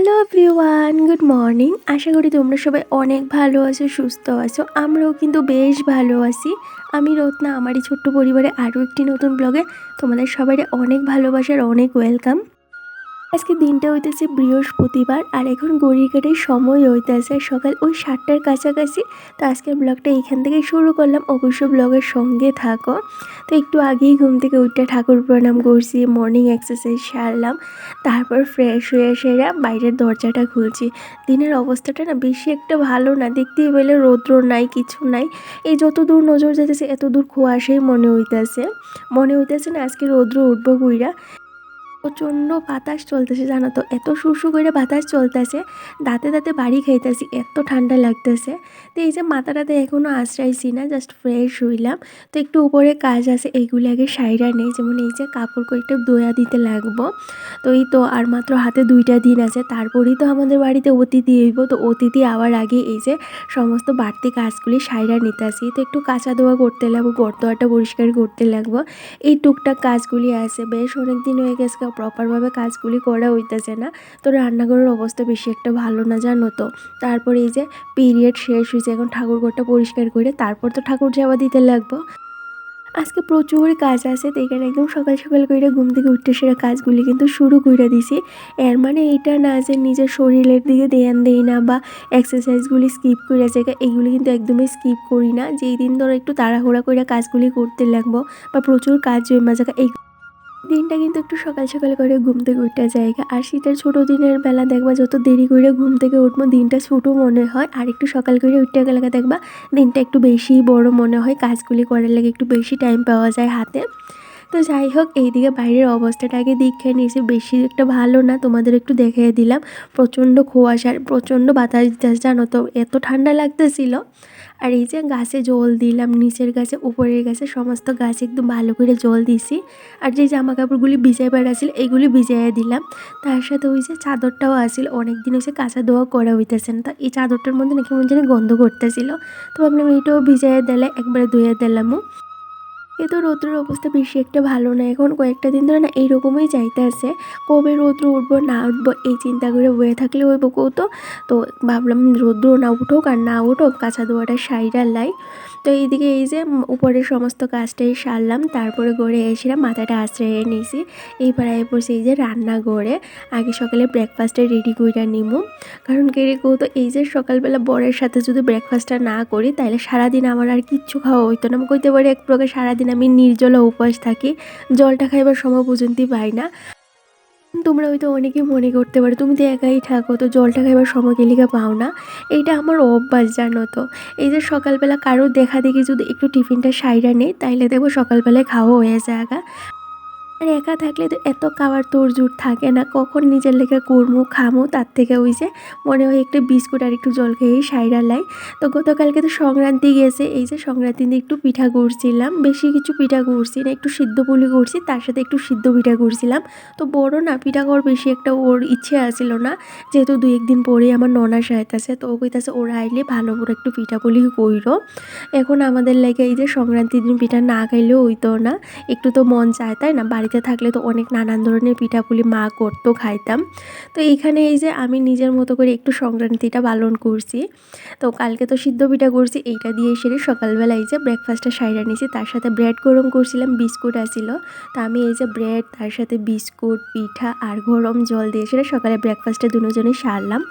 Hello everyone good morning আশা করি তোমরা সবাই অনেক ভালো আছো, সুস্থ আছো। আমরাও কিন্তু বেশ ভালো আছি। আমি রত্না, আমারই ছোট্ট পরিবারে আরও একটি নতুন ব্লগে তোমাদের সবাই অনেক ভালোবাসার, অনেক ওয়েলকাম আজকে দিনটা হইতেছে বৃহস্পতিবার আর এখন গড়ির কাটার সময় হইতেছে সকাল ওই সাতটার কাছাকাছি। তো আজকের ব্লগটা এখান থেকে শুরু করলাম। অবশ্য ব্লগের সঙ্গে থাকো। তো একটু আগেই ঘুম থেকে উঠে ঠাকুর প্রণাম করছি মর্নিং এক্সারসাইজ সারলাম, তারপর ফ্রেশ হয়ে সেরা বাইরের দরজাটা খুলছি। দিনের অবস্থাটা না বেশি একটা ভালো না, দেখতেই পেলে রৌদ্র নাই, কিছু নাই। এই যত দূর নজর যেতেছে এত দূর কুয়াশাই মনে হইতেছে। মনে হইতেছে না আজকে রৌদ্র উঠবো গুইরা প্রচণ্ড বাতাস চলতেছে, জানো তো? এত শুশু করে বাতাস চলতেছে, দাঁতে দাঁতে বাড়ি খাইতেছি, এত ঠান্ডা লাগতেছে। তো এই যে মাথাটাতে এখনও আশ্রাইছি না জাস্ট ফ্রেশ হইলাম। তো একটু উপরে কাজ আছে এইগুলি আগে সাইরা নেই, যেমন এই যে কাপড় কয়েকটা দোয়া দিতে লাগবো। তো এই তো আর মাত্র হাতে দুইটা দিন আছে, তারপরেই তো আমাদের বাড়িতে অতিথি হইব। তো অতিথি আওয়ার আগে এই যে সমস্ত বাড়তি কাজগুলি সাইরা নিতে আসি তো একটু কাঁচা দোয়া করতে লাগবো গর্তটা পরিষ্কার করতে লাগবো। এই টুকটাক কাজগুলি আছে, বেশ অনেক দিন হয়ে গেছে প্রপারভাবে কাজগুলি করা হইতেছে না। তো রান্নাঘরের অবস্থা বেশি একটা ভালো না, জানো তো? তারপর এই যে পিরিয়ড শেষ হয়েছে এখন ঠাকুরঘরটা পরিষ্কার করে তারপর তো ঠাকুর যাওয়া দিতে লাগবো। আজকে প্রচুর কাজ আছে, তো এখানে একদম সকাল সকাল করে ঘুম থেকে উঠতে সেরা কাজগুলি কিন্তু শুরু করে দিছি। এর মানে এটা না যে নিজের শরীরের দিকে ধ্যান দেই না বা এক্সারসাইজগুলি স্কিপ করে যায় এইগুলি কিন্তু একদমই স্কিপ করি না। যেই দিন ধরো একটু তাড়াহুড়া করে কাজগুলি করতে লাগবো বা প্রচুর কাজ জমা জায়গা এই দিনটা কিন্তু একটু সকাল সকাল করে ঘুম থেকে উঠতে জায়গা। আর শীতের ছোটো দিনের বেলা দেখবা যত দেরি করে ঘুম থেকে উঠবো, দিনটা ছোটো মনে হয়। আর একটু সকাল করে উঠতে গেলে দেখবা দিনটা একটু বেশি বড় মনে হয়। কাজগুলি করার লাগে একটু বেশি টাইম পাওয়া যায় হাতে। তো যাই হোক, এইদিকে বাইরের অবস্থাটাকে দেখে নিয়েছি। বেশি একটা ভালো না, তোমাদের একটু দেখিয়ে দিলাম। প্রচণ্ড খোয়াশার প্রচণ্ড বাতাস, জানো তো, এত ঠান্ডা লাগতেছিল। আর এই যে গাছে জল দিলাম, নিচের গাছে, উপরের গাছে, সমস্ত গাছে একদম ভালো করে জল দিছি। আর যে জামা কাপড়গুলি ভিজাইবার আসিল এইগুলি ভিজাইয়া দিলাম। তার সাথে ওই যে চাদরটাও আসিল অনেক দিন হয়েছে কাঁচা দোয়া করা হইতেছে না। তা এই চাদরটার মধ্যে নাকি মনে যেন গন্ধ করতেছিল। তো ভাবলাম এইটাও ভিজাইয়া দিলে, একবারে ধুয়ে দিলামও। কিন্তু রৌদ্রের অবস্থা বেশি একটা ভালো না। এখন কয়েকটা দিন ধরে না এইরকমই চাইতে আছে। কবে রৌদ্র উঠবো, না উঠবো এই চিন্তা করে বয়ে থাকলে ওই বকো তো তো ভাবলাম রৌদ্র না উঠুক আর না উঠুক, কাঁচা দোয়াটা সাইডার লাই। তো এইদিকে এই যে উপরের সমস্ত কাজটাই সারলাম, তারপরে গড়ে এসেছিলাম মাথাটা আশ্রয় নিয়েছি। এইবার আয় পড়ছি এই যে রান্না করে আগে সকালে ব্রেকফাস্টে রেডি করে নিমু। কারণ কেড়ে কেউ তো এই যে সকালবেলা বরের সাথে যদি ব্রেকফাস্টটা না করি তাহলে সারাদিন আমার আর কিচ্ছু খাওয়া হইতো না। আমি কইতে পারি এক প্রকার সারাদিন আমি নির্জলা উপবাস থাকি, জলটা খাইবার সময় পর্যন্তই পাই না। তোমরা হয়তো অনেকেই মনে করতে পারো, তুমি তো একাই থাকো, তো জলটা খাইবার সময় গেলিকা পাও না? এইটা আমার অভ্যাস, জানো তো। এই যে সকালবেলা কারোর দেখা দেখি যদি একটু টিফিনটা সাইরা নেই তাইলে দেখব সকালবেলায় খাওয়া হয়ে যায় আর একা থাকলে তো এত খাওয়ার তোড়জোড় থাকে না। কখন নিজের লেগে করমু খামো, তার থেকে ওই যে মনে হয় একটু বিস্কুট আর একটু জল খেয়েই সাইরা লাই। তো গতকালকে তো সংক্রান্তি গেছে, এই যে সংক্রান্তিতে একটু পিঠা করছিলাম, বেশি কিছু পিঠা করছি না, একটু সিদ্ধ পুলি করছি, তার সাথে একটু সিদ্ধ পিঠা করছিলাম। তো বড় না, পিঠা কর বেশি একটা ওর ইচ্ছে আসছিল না, যেহেতু দু একদিন পরে আমার ননা সাহেতাছে তো ও কইতাছে ওরা আইলে ভালো করে একটু পিঠা পুলি কইর। এখন আমাদের লাগে এই যে সংক্রান্তির দিন পিঠা না খাইলেও হইতো না, একটু তো মন চায়, তাই না? বাড়ি বাড়িতে থাকলে তো অনেক নানান ধরনের পিঠাপুলি মা করতো, খাইতাম। তো এইখানে এই যে আমি নিজের মতো করে একটু সংক্রান্তিটা পালন করছি। তো কালকে তো সিদ্ধ পিঠা করছি, এইটা দিয়ে সেরে সকালবেলা এই যে ব্রেকফাস্টটা সাইরা নিয়েছি তার সাথে ব্রেড গরম করছিলাম, বিস্কুট আসিল তো আমি এই যে ব্রেড তার সাথে বিস্কুট, পিঠা আর গরম জল দিয়ে সেরে সকালে ব্রেকফাস্টে দুজনেই সারলাম।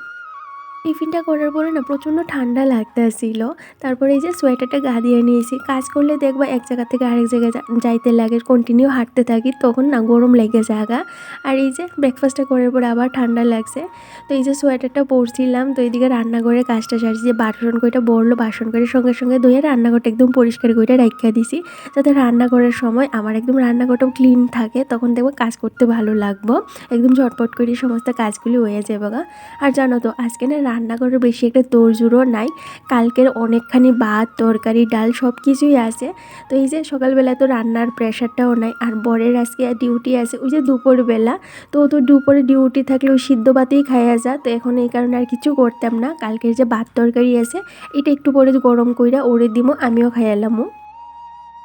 টিফিনটা করার পরে না প্রচণ্ড ঠান্ডা লাগতে আসছিল তারপরে এই যে সোয়েটারটা গা দিয়ে নিয়েছি। কাজ করলে দেখবা এক জায়গা থেকে আরেক জায়গায় যাইতে লাগে কন্টিনিউ হাঁটতে থাকি, তখন না গরম লেগে জায়গা আর এই যে ব্রেকফাস্টটা করার পরে আবার ঠান্ডা লাগছে। তো এই যে সোয়েটারটা পরছিলাম, তো এইদিকে রান্নাঘরে কাজটা সারছি, যে বাসন কইটা বড়লো বাসন করে সঙ্গে সঙ্গে ধুয়ে রান্নাঘরটা একদম পরিষ্কার করে রাখিয়া দিছি। যাতে রান্না করার সময় আমার একদম রান্নাঘরটাও ক্লিন থাকে, তখন দেখব কাজ করতে ভালো লাগবো। একদম ঝটপট করে সমস্ত কাজগুলি হয়ে যাবে আর জানো তো, আজকে না রান্নাঘরে বেশি একটা তোড়জুড়ো নাই। কালকের অনেকখানি ভাত, তরকারি, ডাল সব কিছুই আছে। তো এই যে সকালবেলা তো রান্নার প্রেশারটাও নাই, আর বরের আজকে ডিউটি আছে, ওই যে দুপুরবেলা। তো তো দুপুরে ডিউটি থাকলে ওই সিদ্ধ ভাতেই খাইয়া যা তো এখন এই কারণে আর কিছু করতাম না। কালকের যে ভাত তরকারি আছে, এটা একটু পরে গরম কইরা ওরে দিমো, আমিও খাইয়ালামও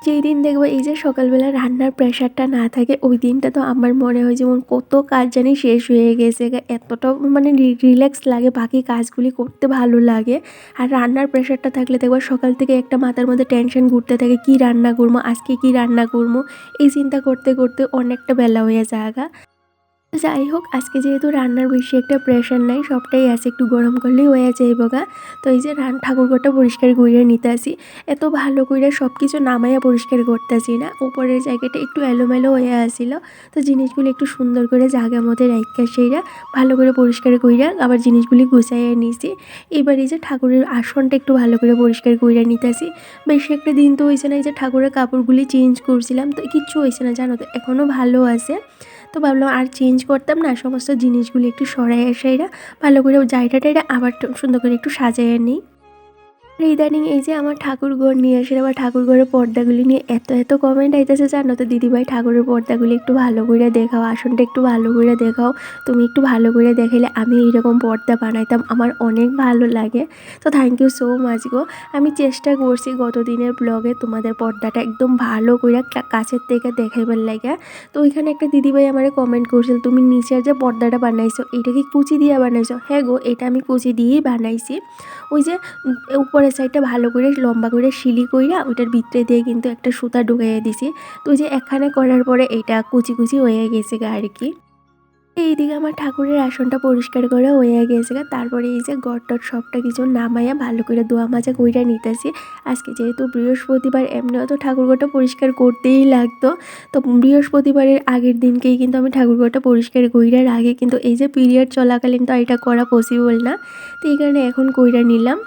যেই দিন দেখব এই যে সকালবেলা রান্নার প্রেশারটা না থাকে, ওই দিনটা তো আমার মনে হয় যেমন কত কাজ জানি শেষ হয়ে গেছে। এতটা মানে রিল্যাক্স লাগে, বাকি কাজগুলি করতে ভালো লাগে। আর রান্নার প্রেশারটা থাকলে দেখব সকাল থেকে একটা মাথার মধ্যে টেনশন ঘুরতে থাকে, কি রান্না করব, আজকে কি রান্না করব? এই চিন্তা করতে করতে অনেকটা বেলা হয়ে যাগা যাই হোক আজকে যেহেতু রান্নার বেশি একটা প্রেশার নাই, সবটাই আছে একটু গরম করলেই হয়ে যাইব গা। তো এই যে রান ঠাকুরঘরটা পরিষ্কার কইরা নিতে আসি এত ভালো কইরা সব কিছু নামাইয়া পরিষ্কার করতেছি না। উপরের জায়গাটা একটু এলোমেলো হয়ে আসিল তো জিনিসগুলি একটু সুন্দর করে জায়গা মধ্যে রাখা সেইরা ভালো করে পরিষ্কার কইরা আবার জিনিসগুলি গুছাইয়া নিছি। এবার এই যে ঠাকুরের আসনটা একটু ভালো করে পরিষ্কার কইরা নিতেছি। বেশি একটা দিন তো হয়েছে না, এই যে ঠাকুরের কাপড়গুলি চেঞ্জ করছিলাম। তো কিচ্ছু হয়েছে না, জানো তো এখনও ভালো আছে। তো ভাবলাম আর চেঞ্জ করতাম না, সমস্ত জিনিসগুলি একটু সরাই সাইরা ভালো করে জায়গাটা আবার সুন্দর করে একটু সাজাইয়া নিই। আর ইদানিং এই যে আমার ঠাকুর ঘর নিয়ে আসে আবার ঠাকুর ঘরের পর্দাগুলি নিয়ে এত এত কমেন্ট আইতেছে জানো তো? দিদিভাই ঠাকুরের পর্দাগুলি একটু ভালো করে দেখাও আসনটা একটু ভালো করে দেখাও। তুমি একটু ভালো করে দেখাইলে আমি এইরকম পর্দা বানাইতাম আমার অনেক ভালো লাগে। তো থ্যাংক ইউ সো মাচ গো। আমি চেষ্টা করছি গত দিনের ব্লগে তোমাদের পর্দাটা একদম ভালো করে কাছের থেকে দেখাইবার লাগে। তো ওইখানে একটা দিদিভাই আমার কমেন্ট করছিল তুমি নিচের যে পর্দাটা বানাইছো এটা কি কুচি দিয়ে বানাইছো? হ্যাঁ গো এটা আমি কুচি দিয়েই বানাইছি। ওই যে উম, উপরের সাইডটা ভালো করে লম্বা করে শিলি কইরা ওইটার ভিতরে দিয়ে কিন্তু একটা সুতা ঢুকাইয়া দিছি। তো যে একখানে করার পরে এটা কুচি কুচি হয়ে গেছে গা আর কি। এইদিকে আমার ঠাকুরের আসনটা পরিষ্কার করে হয়ে গেছে গা। তারপরে এই যে গড়টট সবটা কিছু নামাইয়া ভালো করে দোয়া মাজা কইরা নিতেছি। আজকে যেহেতু বৃহস্পতিবার এমনিও তো ঠাকুরঘরটা পরিষ্কার করতেই লাগতো। তো বৃহস্পতিবারের আগের দিনকেই কিন্তু আমি ঠাকুরঘরটা পরিষ্কার কইরার আগে কিন্তু এই যে পিরিয়ড চলাকালীন তো এটা করা পসিবল না। তো এই কারণে এখন কইরা নিলাম।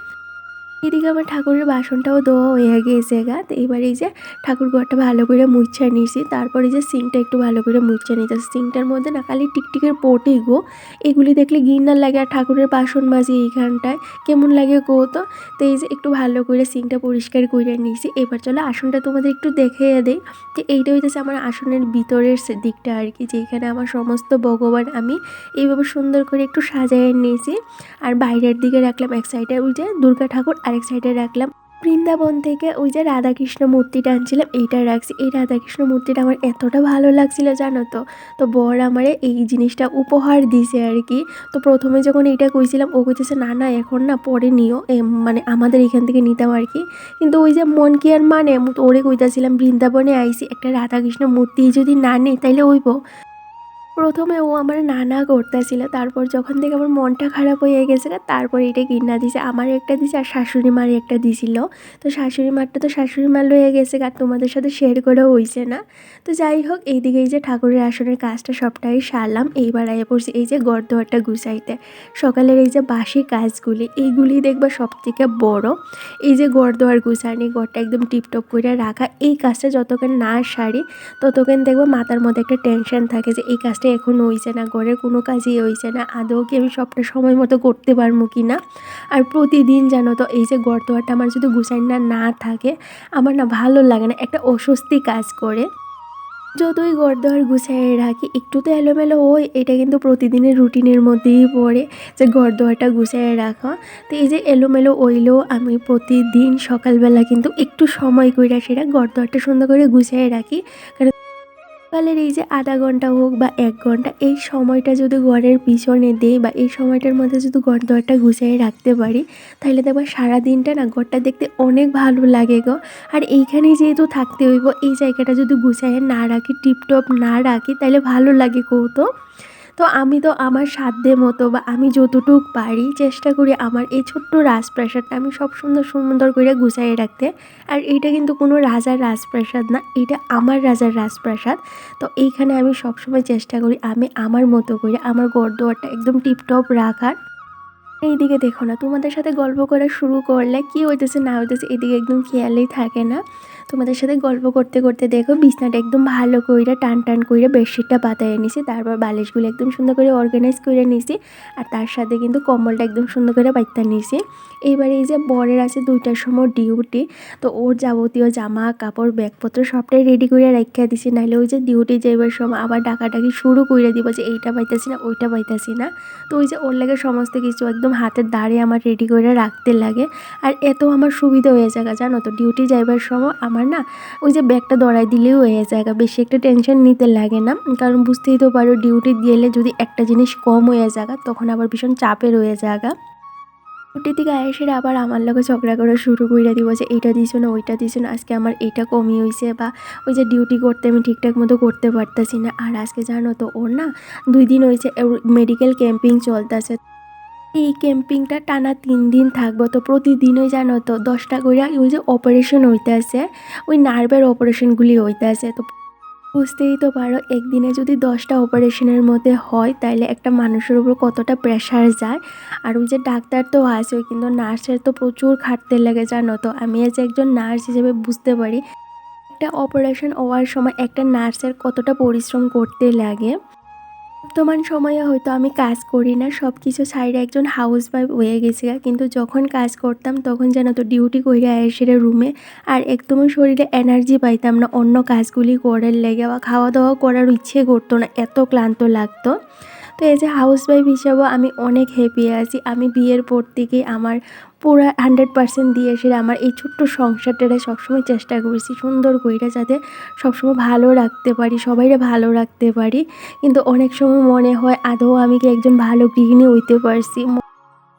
এদিকে আমার ঠাকুরের বাসনটাও দেওয়া হয়ে গিয়েছে গা। তো এবার এই যে ঠাকুর ঘরটা ভালো করে মুছা নিয়েছি। তারপরে যে সিংটা একটু ভালো করে মুছা নিতে সিংটার মধ্যে না খালি টিকটিকের পটে গো। এগুলি দেখলে গিন্নার লাগে আর ঠাকুরের বাসন মাজি এইখানটায়। কেমন লাগে গো তো? তো এই যে একটু ভালো করে সিংটা পরিষ্কার করে নিয়েছি। এবার চলো আসনটা তোমাদের একটু দেখে দেই। তো এইটা হইতেছে আমার আসনের ভিতরের দিকটা আর কি, যেখানে আমার সমস্ত ভগবান আমি এইভাবে সুন্দর করে একটু সাজায় নিয়েছি। আর বাইরের দিকে রাখলাম এক সাইডে ওই যে দুর্গা ঠাকুর আরেক সাইডে রাখলাম। বৃন্দাবন থেকে ওই যে রাধাকৃষ্ণ মূর্তিটা আনছিলাম, এইটা রাখছি। এই রাধাকৃষ্ণ মূর্তিটা আমার এতটা ভালো লাগছিল, জানো তো? তো বর আমারে এই জিনিসটা উপহার দিছে আর কি। তো প্রথমে যখন এইটা কইছিলাম, ও কইতেছে, না না, এখন না পরে নিও মানে আমাদের এখান থেকে নিতাম আর কি। কিন্তু ওই যে মন কি আর মানে? ওরে কইতাছিলাম, বৃন্দাবনে আইসি একটা রাধাকৃষ্ণ মূর্তি যদি না নেই, তাইলে ওইব প্রথমে ও আমার নানা করতেছিল, তারপর যখন থেকে আমার মনটা খারাপ হয়ে গেছে, তারপর এটা কিনা দিছে আমার একটা দিছে আর শাশুড়ি মার একটা দিছিল। তো শাশুড়ি মারটা তো শাশুড়ি মার লয়ে গেছে, আর তোমাদের সাথে শেয়ার করে হইছে না। তো যাই হোক, এইদিকে এই যে ঠাকুরের আসনের কাজটা সবটাই সারলাম, এইবার আয়ে পড়ছি এই যে গড়দোয়ারটা গুছাইতে। সকালের এই যে বাসি কাজগুলি, এইগুলি দেখবা সব থেকে বড়। এই যে গড়দোয়ার গুছানি গড়টা একদম টিপটপ করে রাখা, এই কাজটা যতক্ষণ না সারি, ততক্ষণ দেখব মাথার মধ্যে একটা টেনশন থাকে যে এই কাজটা এখন হইছে না ঘরের কোনো কাজই হইছে না। আদৌ কি আমি সবটা সময় মতো করতে পারব কি না? আর প্রতিদিন জানো তো, এই যে গড়দোয়ারটা আমার যদি গুছাই না না থাকে, আমার না ভালো লাগে না, একটা অস্বস্তি কাজ করে। যতই গড়দোয়ার গুছাই রাখি, একটু তো এলোমেলো হয় এটা কিন্তু প্রতিদিনের রুটিনের মধ্যেই পড়ে যে গড়দোয়ারটা গুছাই রাখা। তো এই যে এলোমেলো ওইলেও আমি প্রতিদিন সকালবেলা কিন্তু একটু সময় কইরা সেটা গড়দোয়ারটা সুন্দর করে গুছিয়ে রাখি, কারণ সকালের এই যে আধা ঘণ্টা হোক বা এক ঘণ্টা, এই সময়টা যদি ঘরের পিছনে দেই বা এই সময়টার মধ্যে যদি ঘর দরটা গুছিয়ে রাখতে পারি, তাহলে দেখব সারাদিনটা না ঘরটা দেখতে অনেক ভালো লাগে গো। আর এইখানে যেহেতু থাকতে হইব, এই জায়গাটা যদি গুছাইয়ে না রাখি, টিপটপ না রাখি, তাহলে ভালো লাগে কৌতো তো আমি তো আমার সাধ্যে মতো বা আমি যতটুক পারি চেষ্টা করি আমার এই ছোট্ট রাজপ্রাসাদটা আমি সব সুন্দর সুন্দর করে গুছাইয়ে রাখতে। আর এটা কিন্তু কোনো রাজার রাজপ্রাসাদ না এটা আমার রাজার রাজপ্রাসাদ তো এইখানে আমি সবসময় চেষ্টা করি আমি আমার মতো করে, আমার গড়দোয়ারটা একদম টিপটপ রাখার। এইদিকে দেখো না, তোমাদের সাথে গল্প করা শুরু করলে কি হইতেছে না হইতেছে এদিকে একদম খেয়ালেই থাকে না। তোমাদের সাথে গল্প করতে করতে দেখো বিছনাটা একদম ভালো কইরা টান টান কইরা বেডশিটটা পাতায় নিছি, তারপর বালিশগুলো একদম সুন্দর করে অর্গানাইজ করে নিছি, আর তার সাথে কিন্তু কম্বলটা একদম সুন্দর করে বাইতা নিছি। এইবার এই যে বরের আছে দুইটার সময় ডিউটি, তো ওর যাবতীয় জামা, কাপড়, ব্যাগপত্র সবটাই রেডি করে রাখিয়া দিছি নাহলে ওই যে ডিউটি যাইবার সময় আবার ডাকাডাকি শুরু করে দিব যে এইটা পাইতাছি না, ওইটা পাইতাছি না। তো ওই যে ওর লাগে সমস্ত কিছু একদম হাতের দাঁড়ে আমার রেডি করে রাখতে লাগে। আর এত আমার সুবিধা হয়ে যায় জানো তো? ডিউটি যাইবার সময় আমার না ওই যে ব্যাগটা দড়াই দিলেও হয়ে যায় বেশি একটা টেনশন নিতে লাগে না। কারণ বুঝতেই তো পারো ডিউটি গেলে যদি একটা জিনিস কম হয়ে যায় তখন আবার ভীষণ চাপের হয়ে যায় ডিউটি থেকে এসে আবার আমার লগে ঝগড়া করা শুরু করে দিব যে, এইটা দিছো না, ওইটা দিছো না, আজকে আমার এইটা কমই হয়েছে বা ওই যে ডিউটি করতে আমি ঠিকঠাক মতো করতে পারতেছি না। আর আজকে জানো তো, ওর না দুই দিন হয়েছে মেডিকেল ক্যাম্পিং চলতেছে। এই ক্যাম্পিংটা টানা তিন দিন থাকব। তো প্রতিদিনই জানো তো, দশটা করে ওই যে অপারেশন হইতে আছে, ওই নার্ভের অপারেশনগুলি হইতে আছে। তো বুঝতেই তো পারো, একদিনে যদি দশটা অপারেশনের মধ্যে হয় তাহলে একটা মানুষের উপর কতটা প্রেশার যায়। আর ওই যে ডাক্তার তো আছে, কিন্তু নার্সের তো প্রচুর খাটতে লাগে জানো তো। আমি যে একজন নার্স হিসেবে বুঝতে পারি, একটা অপারেশন হওয়ার সময় একটা নার্সের কতটা পরিশ্রম করতে লাগে। বর্তমান সময়ে হয়তো আমি কাজ করি না সব কিছু সাইডে একজন হাউস ওয়াইফ হয়ে গেছে কিন্তু যখন কাজ করতাম তখন যেন তো ডিউটি কইরা এসে রুমে আর একদমই শরীরে এনার্জি পাইতাম না, অন্য কাজগুলি করার লেগে বা খাওয়া দাওয়া করার ইচ্ছে করতো না, এত ক্লান্ত লাগতো। তো এই যে হাউস ওয়াইফ হিসাবেও আমি অনেক হ্যাপি আছি। আমি বিয়ের পর থেকে আমার পুরো হান্ড্রেড পার্সেন্ট দিয়ে এসে আমার এই ছোট্ট সংসারটা সবসময় চেষ্টা করেছি সুন্দর কইরা যাতে সবসময় ভালো রাখতে পারি, সবাইরে ভালো রাখতে পারি। কিন্তু অনেক সময় মনে হয় আদৌ আমি কি একজন ভালো গৃহিণী হইতে পারছি?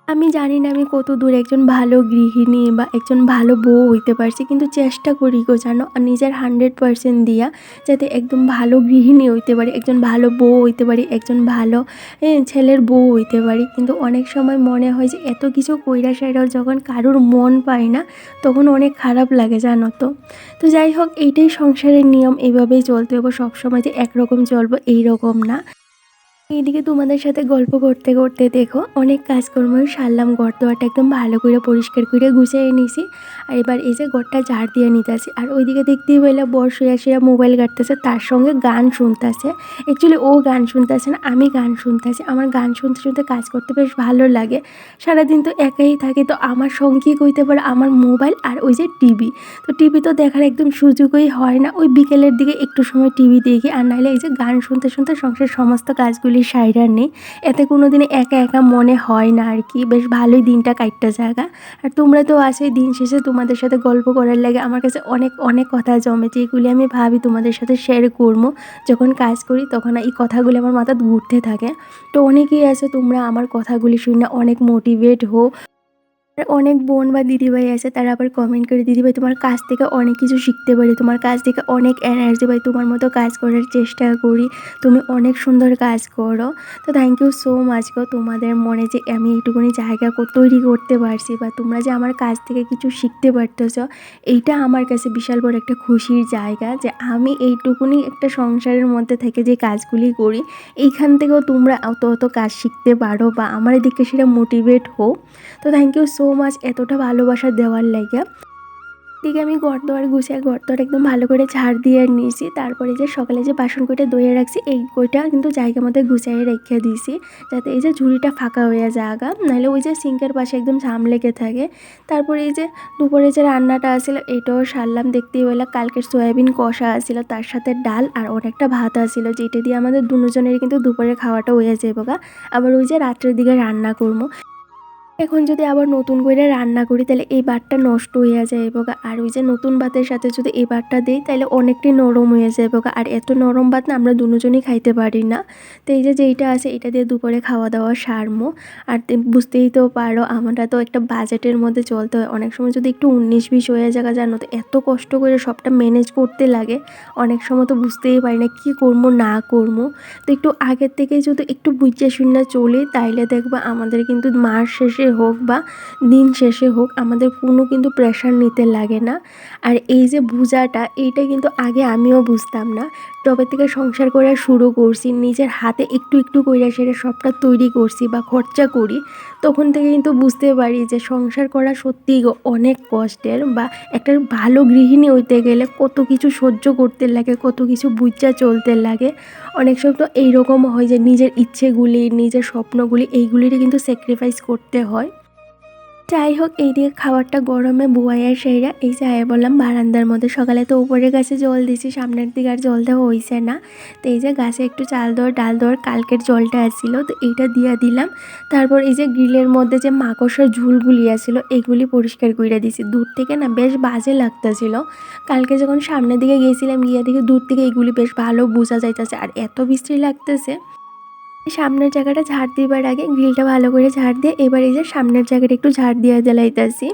আমি জানি না আমি কত দূর একজন ভালো গৃহিণী বা একজন ভালো বউ হইতে পারছি, কিন্তু চেষ্টা করি গো জানো নিজের হান্ড্রেড পারসেন্ট দিয়া যাতে একদম ভালো গৃহিণী হইতে পারি, একজন ভালো বউ হইতে পারি, একজন ভালো ছেলের বউ হইতে পারি। কিন্তু অনেক সময় মনে হয় যে এত কিছু কইরা সাইরাও যখন কারোর মন পায় না, তখন অনেক খারাপ লাগে, জানো তো। তো যাই হোক, এইটাই সংসারের নিয়ম এইভাবেই চলতে হবে। সবসময় যে একরকম চলবো, এইরকম না। এদিকে তোমাদের সাথে গল্প করতে করতে দেখো, অনেক কাজকর্ম সারলাম, ঘর একদম ভালো করে পরিষ্কার করে গুছিয়ে নিছি আর এবার এই যে ঘরটা ঝাড় দিয়ে নিতেছি, আর ওইদিকে দেখতেই পেলে বর শুয়ে শুয়ে মোবাইল কাটতেছে তার সঙ্গে গান শুনতেছে। অ্যাকচুয়ালি ও গান শুনতেছে না, আমি গান শুনতেছি। আমার গান শুনতে শুনতে কাজ করতে বেশ ভালো লাগে। সারাদিন তো একাই থাকি, তো আমার সঙ্গী কইতে পারে? আমার মোবাইল আর ওই যে টিভি। তো টিভি তো দেখার একদম সুযোগই হয় না। ওই বিকেলের দিকে একটু সময় টিভি দেখি, আর নাহলে এই যে গান শুনতে শুনতে সংসারের সমস্ত কাজগুলি বলি সাইরার নেই। এতে কোনো দিনে একা একা মনে হয় না আর কি। বেশ ভালোই দিনটা কাটটা জায়গা। আর তোমরা তো আসোই দিন শেষে তোমাদের সাথে গল্প করার লাগে। আমার কাছে অনেক অনেক কথা জমেছে। এগুলি আমি ভাবি তোমাদের সাথে শেয়ার করব। যখন কাজ করি তখন এই কথাগুলি আমার মাথা ঘুরতে থাকে। তো অনেকেই আছে তোমরা আমার কথাগুলি শুনে অনেক মোটিভেট হো অনেক বোন বা দিদিভাই আছে, তারা আবার কমেন্ট করে, দিদিভাই, তোমার কাজ থেকে অনেক কিছু শিখতে পারি। তোমার কাজ থেকে অনেক এনার্জি পাই। তোমার মতো কাজ করার চেষ্টা করি। তুমি অনেক সুন্দর কাজ করো। তো থ্যাংক ইউ সো মাচ গো। তোমাদের মনে যে আমি এইটুকুনি জায়গা তৈরি করতে পারছি বা তোমরা যে আমার কাজ থেকে কিছু শিখতে পারতেছ, এইটা আমার কাছে বিশাল বড় একটা খুশির জায়গা যে আমি এইটুকুনি একটা সংসারের মধ্যে থেকে যে কাজগুলি করি, এইখান থেকেও তোমরা অত অত কাজ শিখতে পারো বা আমার দিকে সেটা মোটিভেট হোক তো থ্যাংক ইউ সো মাচ এতটা ভালোবাসা দেওয়ার লাগে। দিকে আমি ঘর দোয়ার গুছিয়ে ঘর একদম ভালো করে ঝাড় দিয়ে নিয়েছি। তারপরে যে সকালে যে বাসন কইটা দইয়ে রাখছি, এই কইটা কিন্তু জায়গা মধ্যে গুছিয়ে রেখে দিয়েছি। যাতে এই যে ঝুড়িটা ফাঁকা হয়ে জায়গা নাহলে ওই যে সিঙ্কের পাশে একদম ঝাম লেগে থাকে। তারপরে এই যে দুপুরে যে রান্নাটা আসছিল এইটাও সারলাম। দেখতেই পেলাম কালকের সয়াবিন কষা আসছিল তার সাথে ডাল আর অনেকটা ভাত আসছিল যেটা দিয়ে আমাদের দুজনের কিন্তু দুপুরে খাওয়াটা হয়ে যাব আবার ওই যে রাত্রের দিকে রান্না করব। এখন যদি আবার নতুন করে রান্না করি, তাহলে এই বাটটা নষ্ট হয়ে যায় এবং আর ওই যে নতুন ভাতের সাথে যদি এই বাটটা দিই, তাহলে অনেকটাই নরম হয়ে যায় এবং আর এত নরম ভাত না আমরা দুজনই খাইতে পারি না। তো এই যে যেইটা আছে, এটা দিয়ে দুপুরে খাওয়া দাওয়া সারমো। আর বুঝতেই তো পারো, আমরা তো একটা বাজেটের মধ্যে চলতে হয়। অনেক সময় যদি একটু উনিশ বিশ হয়ে যাওয়া জানো, তো এত কষ্ট করে সবটা ম্যানেজ করতে লাগে। অনেক সময় তো বুঝতেই পারি না কী করব না করব তো একটু আগের থেকে যদি একটু বুঝে শুনে চলি, তাইলে দেখবা আমাদের কিন্তু মাস শেষে হোক বা দিন শেষে হোক, আমাদের কোনো কিন্তু প্রেশার নিতে লাগে না। আর এই যে বোঝাটা, এইটা কিন্তু আগে আমিও বুঝতাম না। তবে থেকে সংসার করা শুরু করছি, নিজের হাতে একটু একটু কইরা সেটা সবটা তৈরি করছি বা খরচা করি, তখন থেকে কিন্তু বুঝতে পারি যে সংসার করা সত্যিই অনেক কষ্টের বা একটা ভালো গৃহিণী হইতে গেলে কত কিছু সহ্য করতে লাগে, কত কিছু বুঝা চলতে লাগে। অনেক সময় তো এইরকম হয় যে নিজের ইচ্ছেগুলি, নিজের স্বপ্নগুলি, এইগুলিরই কিন্তু স্যাক্রিফাইস করতে হয়। যাই হোক, এইদিকে খাবারটা গরমে বুয়াইয়ের সেইরা এই যে আয়া বললাম, বারান্দার মধ্যে সকালে তো উপরের গাছে জল দিছি, সামনের দিকে আর জল দেওয়া হয়েছে না। তো এই যে গাছে একটু চাল দেওয়ার, ডাল দেওয়ার কালকের জলটা আসছিল, তো এইটা দিয়া দিলাম। তারপর এই যে গ্রিলের মধ্যে যে মাকড়সার ঝুলগুলি আসছিল এগুলি পরিষ্কার করে দিছি। দূর থেকে না বেশ বাজে লাগতেছিল। কালকে যখন সামনের দিকে গিয়েছিলাম, গিয়ে দেখি দূর থেকে এগুলি বেশ ভালো বোঝা যাইতেছে, আর এত বৃষ্টি লাগতেছে। সামনের জায়গাটা ঝাড় দিবার আগে গ্রিলটা ভালো করে ঝাড় দিয়ে, এবার এই যে সামনের জায়গাটা একটু ঝাড় দিয়ে জ্বালাইতেছি।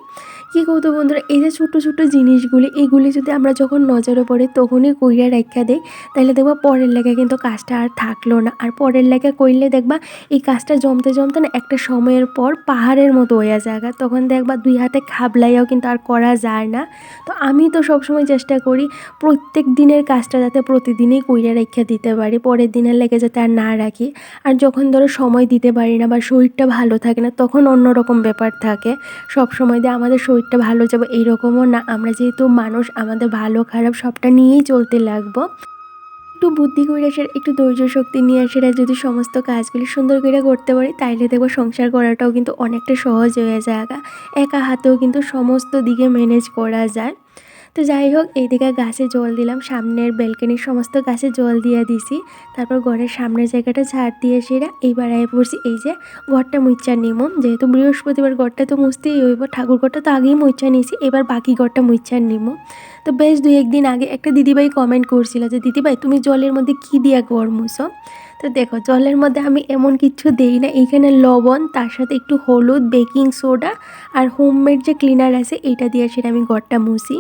কী কৌতো বন্ধুরা, এই যে ছোটো ছোটো জিনিসগুলি, এগুলি যদি আমরা যখন নজরে পড়ে তখনই কইরা রেখা দেই, তাহলে দেখবা পরের লেগে কিন্তু কাজটা আর থাকল না। আর পরের লেগে কইলে দেখবা এই কাজটা জমতে জমতে না একটা সময়ের পর পাহাড়ের মতো হয়ে জায়গা তখন দেখবা দুই হাতে খাবলাইয়াও কিন্তু আর করা যায় না। তো আমি তো সবসময় চেষ্টা করি প্রত্যেক দিনের কাজটা যাতে প্রতিদিনই কইরা রেখা দিতে পারি, পরের দিনের লেগে যাতে আর না রাখি। আর যখন ধরো সময় দিতে পারি না বা শরীরটা ভালো থাকে না, তখন অন্যরকম ব্যাপার থাকে। সব সময় দিয়ে আমাদের শরীরটা ভালো যাব এইরকমও না। আমরা যেহেতু মানুষ, আমাদের ভালো, খারাপ সবটা নিয়েই চলতে লাগবো। একটু বুদ্ধি করে আসে একটু ধৈর্য শক্তি নিয়ে আসে যদি সমস্ত কাজগুলি সুন্দর করে করতে পারি, তাইলে দেখব সংসার করাটাও কিন্তু অনেকটা সহজ হয়ে যায়। একা হাতেও কিন্তু সমস্ত দিকে ম্যানেজ করা যায়। তো যাই হোক, এইদিকে গাছে জল দিলাম। সামনের বেলকনির সমস্ত গাছে জল দিয়ে দিছি। তারপর ঘরের সামনের জায়গাটা ঝাড় দিয়ে সেরা এইবার আয় পড়ছি এই যে ঘরটা মুচ্চা নিমম। যেহেতু বৃহস্পতিবার ঘরটা তো মুছতেই হইব ঠাকুর ঘরটা তো আগেই মুচ্চা নিয়েছি এবার বাকি ঘরটা মুচ্চা নিমো তো বেশ দুই একদিন আগে একটা দিদিভাই কমেন্ট করছিল যে, দিদিভাই, তুমি জলের মধ্যে কী দিয়া ঘর মুছো? তো দেখো, জলের মধ্যে আমি এমন কিছু দেই না। এইখানে লবণ, তার সাথে একটু হলুদ বেকিং সোডা আর হোমমেড যে ক্লিনার আছে, এইটা দিয়ে সেটা আমি ঘরটা মুছি।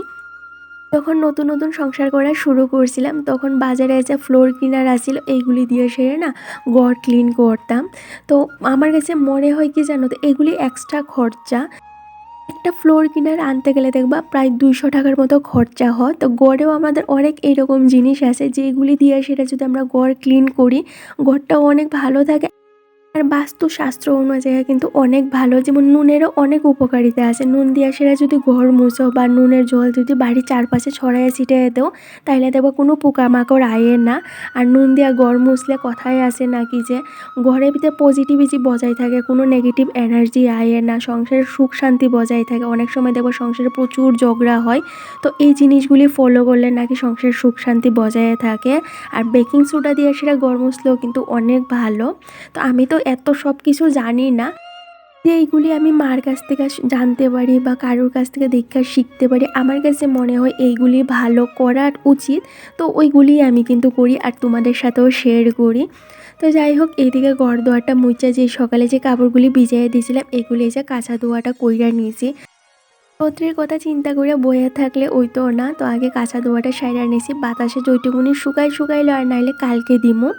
যখন নতুন নতুন সংসার করা শুরু করছিলাম, তখন বাজারে যে ফ্লোর ক্লিনার আসছিল এইগুলি দিয়ে সেরে না গড় ক্লিন করতাম। তো আমার কাছে মনে হয় কি জানো তো, এগুলি এক্সট্রা খরচা। একটা ফ্লোর কিনার আনতে গেলে দেখবা প্রায় দুইশো টাকার মতো খরচা হয়। তো গড়েও আমাদের অনেক এরকম জিনিস আছে যেগুলি দিয়ে সেটা যদি আমরা গড় ক্লিন করি গড়টাও অনেক ভালো থাকে। আর বাস্তুশাস্ত্র অনুযায়ী কিন্তু অনেক ভালো, যেমন নুনেরও অনেক উপকারিতা আছে। নুন দিয়া সেরা যদি ঘর মুছো বা নুনের জল যদি বাড়ির চারপাশে ছড়াইয়ে ছিটিয়ে দেও, তাইলে দেখব কোনো পোকামাকড় আয়ে না। আর নুন দিয়া ঘর মুছলে কথাই আছে নাকি যে, ঘরের ভিতরে পজিটিভিটি বজায় থাকে, কোনো নেগেটিভ এনার্জি আয়ের না সংসারের সুখ শান্তি বজায় থাকে। অনেক সময় দেখব সংসারে প্রচুর ঝগড়া হয়, তো এই জিনিসগুলি ফলো করলে নাকি সংসারের সুখ শান্তি বজায় থাকে। আর বেকিং সোডা দিয়ে সেটা ঘর মুছলেও কিন্তু অনেক ভালো। তো আমি তো এত সব কিছু জানি না যে এইগুলি আমি মার কাছ থেকে জানতে পারি বা কারোর কাছ থেকে দেখে শিখতে পারি। আমার কাছে মনে হয় এইগুলি ভালো করার উচিত। তো ওইগুলি আমি কিন্তু করি আর তোমাদের সাথেও শেয়ার করি। তো যাই হোক, এইদিকে গড় দোয়ারটা মুচা যে সকালে যে কাপড়গুলি ভিজাইয়ে দিয়েছিলাম, এগুলি যে কাঁচা দোয়াটা কইরা নিয়েছি। পত্রের কথা চিন্তা করে বইয়া থাকলে ওই তো না। তো আগে কাঁচা দোয়াটা সাইরা নিয়েছি। বাতাসে জৈটুকুনি শুকাই শুকাইলো আর নাইলে কালকে দিমো।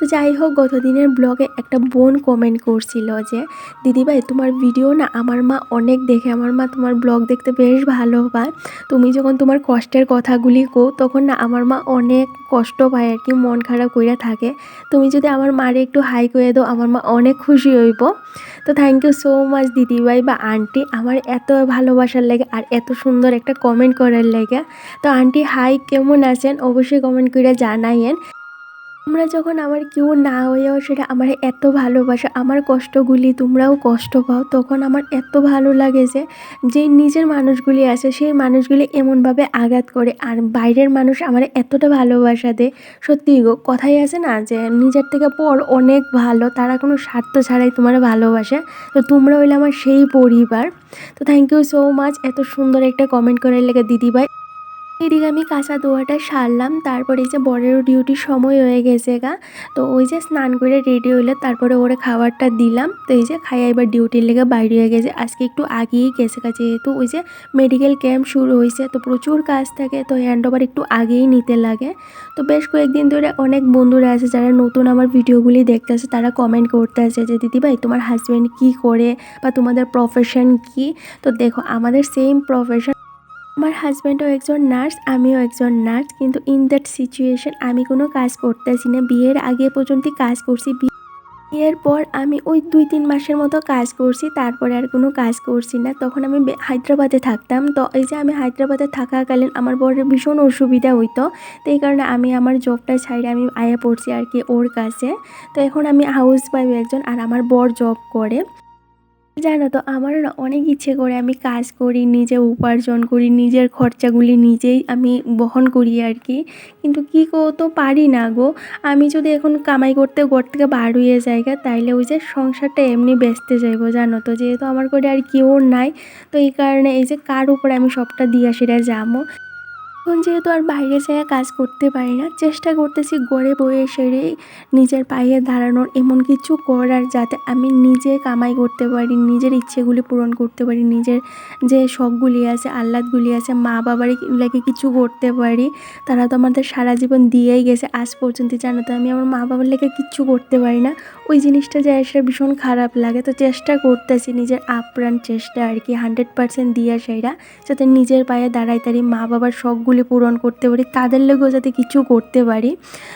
তো যাই হোক গত দিনের ব্লগে একটা বোন কমেন্ট করছিল যে, দিদিভাই, তোমার ভিডিও না আমার মা অনেক দেখে। আমার মা তোমার ব্লগ দেখতে বেশ ভালো পায়। তুমি যখন তোমার কষ্টের কথাগুলি কো তখন না আমার মা অনেক কষ্ট পায় আর কি, মন খারাপ কইরা থাকে। তুমি যদি আমার মারে একটু হাই করে দাও, আমার মা অনেক খুশি হইব। তো থ্যাংক ইউ সো মাচ দিদিভাই বা আন্টি আমার এত ভালোবাসার লাগে আর এত সুন্দর একটা কমেন্ট করার লাগে। তো আন্টি হাই কেমন আছেন? অবশ্যই কমেন্ট করে জানাইয়েন। তোমরা যখন আমার কেউ না হয়েও সেটা আমার এত ভালোবাসা, আমার কষ্টগুলি তোমরাও কষ্ট পাও, তখন আমার এত ভালো লাগে যে যে নিজের মানুষগুলি আছে সেই মানুষগুলি এমনভাবে আঘাত করে। আর বাইরের মানুষ আমার এতটা ভালোবাসা দেয়। সত্যি গো, কথাই আছে না যে, নিজের থেকে পর অনেক ভালো, তারা কোনো স্বার্থ ছাড়াই তোমার ভালোবাসে। তো তোমরা হইলে আমার সেই পরিবার। তো থ্যাংক ইউ সো মাচ এত সুন্দর একটা কমেন্ট করে লেগে দিদিভাই। এদিকে আমি কাঁচা দোয়াটা সারলাম, তারপরে যে বরেরও ডিউটির সময় হয়ে গেছে গা। তো ওই যে স্নান করে রেডি হইলে, তারপরে ওরে খাবারটা দিলাম। তো এই যে খাইয়া এবার ডিউটির লেগে বাইরে হয়ে গেছে। আজকে একটু আগেই গেছে গা, যেহেতু ওই যে মেডিকেল ক্যাম্প শুরু হয়েছে তো প্রচুর কাজ থাকে, তো হ্যান্ড ওভার একটু আগেই নিতে লাগে। তো বেশ কয়েকদিন ধরে অনেক বন্ধুরা আছে, যারা নতুন আমার ভিডিওগুলি দেখতে আসে তারা কমেন্ট করতে আছে যে দিদিভাই তোমার হাজব্যান্ড কী করে বা তোমাদের প্রফেশন কি? তো দেখো, আমাদের সেম প্রফেশন আমার হাজব্যান্ডও একজন নার্স আমিও একজন নার্স কিন্তু ইন দ্যাট সিচুয়েশন আমি কোনো কাজ করতেছি না। বিয়ের আগে পর্যন্ত কাজ করছি। বিয়ের পর আমি ওই দুই তিন মাসের মতো কাজ করছি, তারপরে আর কোনো কাজ করছি না। তখন আমি হায়দ্রাবাদে থাকতাম। তো এই যে আমি হায়দ্রাবাদে থাকাকালীন আমার বরের ভীষণ অসুবিধা হইতো। তো এই কারণে আমি আমার জবটা ছাইড়ে আমি আয়া পড়ছি আর কি ওর কাছে। তো এখন আমি হাউস ওয়াইফ একজন, আর আমার বর জব করে। জানো তো আমার না অনেক ইচ্ছে করে আমি কাজ করি নিজে উপার্জন করি নিজের খরচাগুলি নিজেই আমি বহন করি আর কি। কিন্তু কী তো পারি না গো। আমি যদি এখন কামাই করতে ঘর থেকে বার হয়ে যাই গা, তাইলে ওই যে সংসারটা এমনি বেচতে যাইবো জানো তো। যেহেতু আমার করে আর কেউ নাই তো এই কারণে এই যে কার উপরে আমি সবটা দিয়া সেটা যাব। এখন যেহেতু আর বাইরে যেয়ে কাজ করতে পারি না, চেষ্টা করতেছি গড়ে বয়ে সেরে নিজের পায়ে দাঁড়ানোর এমন কিছু করার যাতে আমি নিজে কামাই করতে পারি, নিজের ইচ্ছেগুলি পূরণ করতে পারি, নিজের যে শখগুলি আছে, আহ্লাদগুলি আছে, মা বাবার লাগে কিছু করতে পারি। তারা তো আমাদের সারা জীবন দিয়েই গেছে, আজ পর্যন্ত জানো তো আমি আমার মা বাবার লেগে কিচ্ছু করতে পারি না। ওই জিনিসটা যে এসে ভীষণ খারাপ লাগে, তো চেষ্টা করতেছি নিজের আপ্রাণ চেষ্টা আর কি হান্ড্রেড পার্সেন্ট দিয়ে সেরা, যাতে নিজের পায়ে দাঁড়াই তারি মা বাবার শখগুলি পূরণ করতে পারি, তাদের লেগেও যাতে কিছু করতে পারি।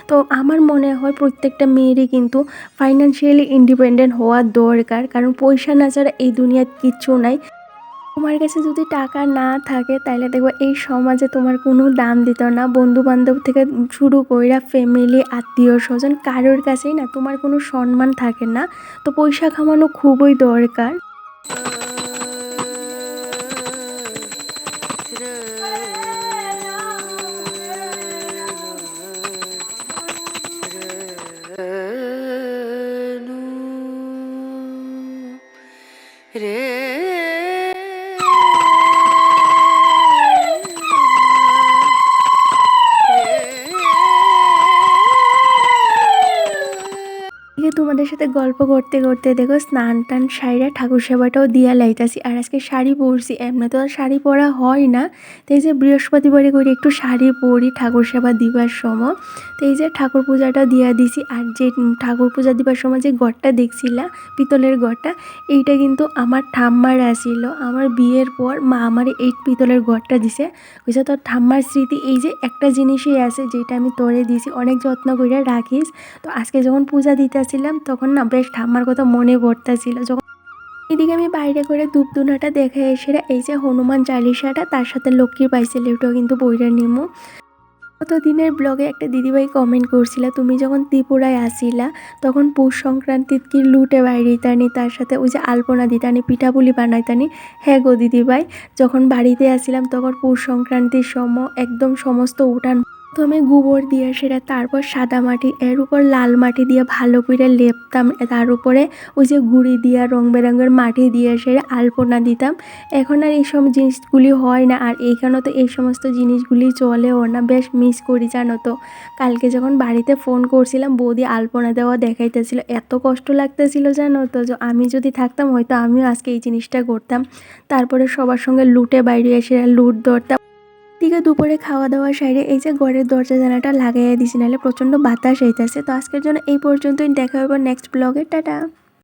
তো আমার মনে হয় প্রত্যেকটা মেয়েরই কিন্তু ফাইন্যান্সিয়ালি ইন্ডিপেন্ডেন্ট হওয়া দরকার, কারণ পয়সা না ছাড়া এই দুনিয়ার কিচ্ছু নাই। তোমার কাছে যদি টাকা না থাকে, তাহলে দেখব এই সমাজে তোমার কোনো দাম দিত না। বন্ধু বান্ধব থেকে শুরু কইরা ফ্যামিলি আত্মীয়, স্বজন কারোর কাছেই না তোমার কোনো সম্মান থাকে না। তো পয়সা কামানো খুবই দরকার। সাথে গল্প করতে করতে দেখো স্নান টান শাড়িরা ঠাকুর সেবাটাও দিয়া লাইতাছি। আর আজকে শাড়ি পরছি, এমনি তো আর শাড়ি পরা হয় না। তো এই যে বৃহস্পতিবারে করে একটু শাড়ি পরি, ঠাকুর সেবা দিবার সময়। তো এই যে ঠাকুর পূজাটা দিয়া দিছি, আর যে ঠাকুর পূজা দিবার সময় যে গড়টা দেখছিলা, পিতলের গড়টা এইটা কিন্তু আমার ঠাম্মার আসিল আমার বিয়ের পর মা আমার এই পিতলের গড়টা দিছে। বুঝছে তোর ঠাম্মার স্মৃতি এই যে একটা জিনিসই আছে, যেটা আমি তোরে দিয়েছি অনেক যত্ন করে রাখিস। তো আজকে যখন পূজা দিতে আসছিলাম তখন না বেশ ঠাম্মার কথা মনে পড়তেছিল। যখন এদিকে আমি বাইরে করে ধূপ দুনাটা দেখে এসে এই যে হনুমান চালিশাটা, তার সাথে লক্ষ্মীর পাইসেলিটাও কিন্তু বইটা নিমো। গত দিনের ব্লগে একটা দিদিভাই কমেন্ট করছিল, তুমি যখন ত্রিপুরায় আসিলা, তখন পৌষ সংক্রান্তিত কি লুটে বাইরে দিতানি তার সাথে ওই যে আলপনা দিতানি, পিঠাপুলি বানাইতানি? হ্যাঁ গো দিদিভাই, যখন বাড়িতে আসিলাম, তখন পৌষ সংক্রান্তির সময় একদম সমস্ত উঠান প্রথমে গোবর দিয়ে সেটা তারপর সাদা মাটি, এর উপর লাল মাটি দিয়ে ভালো করে লেপতাম। তার উপরে ওই যে গুঁড়ি দিয়া, রং বেরঙের মাটি দিয়ে সেটা আলপনা দিতাম। এখন আর এই সব জিনিসগুলি হয় না, আর এইখানে তো এই সমস্ত জিনিসগুলি চলেও না। বেশ মিস করি, জানো তো। কালকে যখন বাড়িতে ফোন করছিলাম, বৌদি আলপনা দেওয়া দেখাইতেছিল। এত কষ্ট লাগতেছিল, জানো তো, যে আমি যদি থাকতাম, হয়তো আমিও আজকে এই জিনিসটা করতাম। তারপরে সবার সঙ্গে লুটে বাইরে এসে লুট ধরতাম। দিকে দুপুরে খাওয়া দাওয়া সাইডে এই যে ঘরের দরজা জানাটা লাগাইয়া দিছি, নাহলে প্রচণ্ড বাতাস হইতেছে তো আজকের জন্য এই পর্যন্তই, দেখা হবে নেক্সট ব্লগে টাটা।